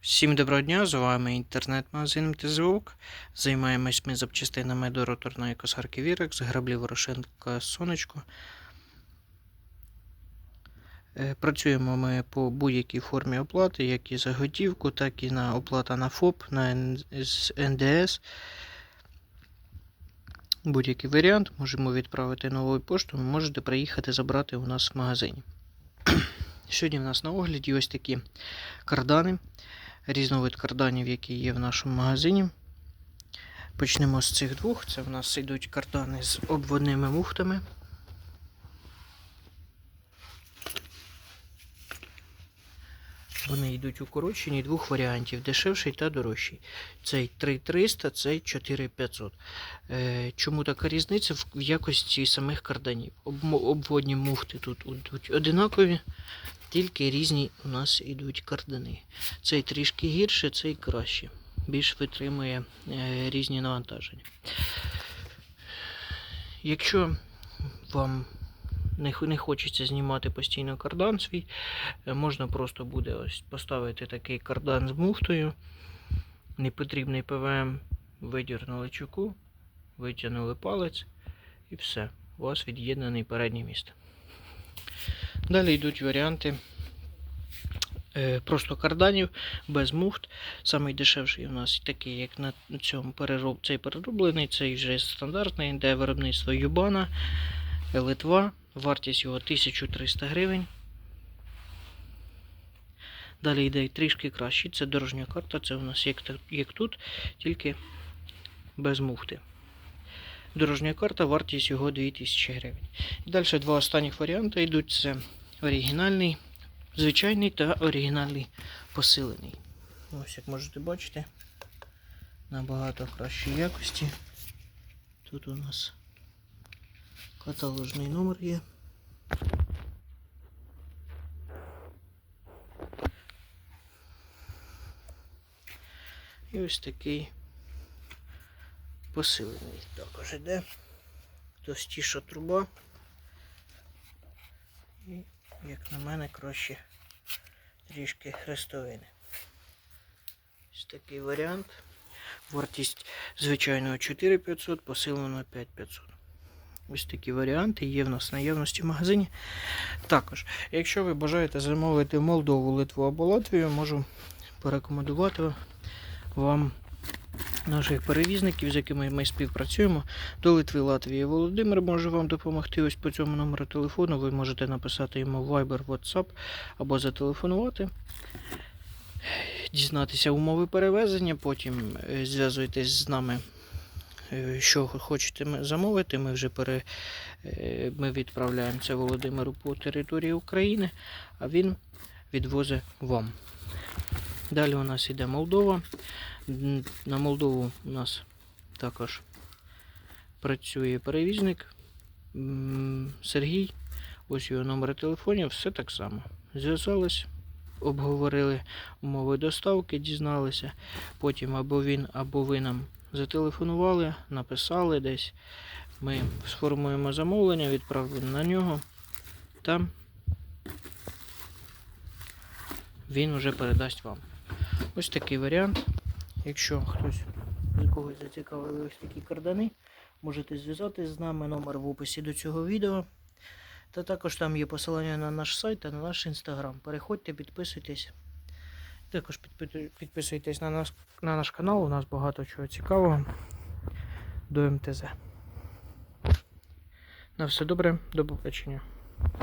Всім доброго дня, з вами інтернет-магазин МТЗОК. Займаємось ми запчастинами до роторної косарки Вірекс, граблі Ворошенка Сонечко. Е, Працюємо ми по будь-якій формі оплати, як і за готівку, так і на оплата на ФОП, на НДС. Будь-який варіант можемо відправити новою поштою, можете приїхати забрати у нас в магазині. Сьогодні в нас на огляді ось такі кардани різновид карданів, які є в нашому магазині. Почнемо з цих двох. Це в нас йдуть кардани з обводними муфтами. Вони йдуть укорочені двох варіантів: дешевший та дорожчий. Цей 3300, цей 4500. Е, чому така різниця в якості самих карданів? Обводні муфти тут йдуть одинакові, тільки різні у нас йдуть кардани. Цей трішки гірше, цей краще. Більш витримує е, різні навантаження. Якщо вам не, хочеться знімати постійно кардан свій, е, можна просто буде ось поставити такий кардан з муфтою, непотрібний ПВМ, видірнули чуку, витягнули палець і все. У вас від'єднаний переднє місце. Далі йдуть варіанти е, просто карданів без муфт. Самий дешевший у нас такий, як на цьому перероб, цей перероблений, цей вже стандартний, де виробництво Юбана, Литва. Вартість його 1300 гривень. Далі йде трішки кращий. Це дорожня карта, це у нас як, як тут, тільки без муфти. Дорожня карта, вартість його 2000 гривень. І далі два останніх варіанти йдуть: це оригінальний, звичайний та оригінальний посилений. Ось як можете бачити, набагато кращої якості. Тут у нас каталожний номер є. І ось такий посилений також іде. Товстіша труба. І, як на мене, краще трішки хрестовини. Ось такий варіант. Вартість звичайного 4500, посиленого 5500. Ось такі варіанти є в нас в наявності в магазині. Також, якщо ви бажаєте замовити Молдову, Литву або Латвію, можу порекомендувати вам наших перевізників, з якими ми співпрацюємо. До Литви, Латвії Володимир може вам допомогти. Ось по цьому номеру телефону. Ви можете написати йому Viber, WhatsApp або зателефонувати. Дізнатися умови перевезення, потім е, зв'язуйтесь з нами, що хочете замовити. Ми вже пере, е, ми відправляємо це Володимиру по території України, а він відвозить вам. Далі у нас йде Молдова. На Молдову у нас також працює перевізник Сергій. Ось його номер телефонів, все так само. Зв'язались, обговорили умови доставки, дізналися. Потім або він, або ви нам зателефонували, написали десь. Ми сформуємо замовлення, відправимо на нього. Там він вже передасть вам. Ось такий варіант. Якщо хтось з когось зацікавили ось такі кардани, можете зв'язатись з нами. Номер в описі до цього відео. Та також там є посилання на наш сайт та на наш інстаграм. Переходьте, підписуйтесь. Також підписуйтесь на наш, на наш канал, у нас багато чого цікавого до МТЗ. На все добре, до побачення.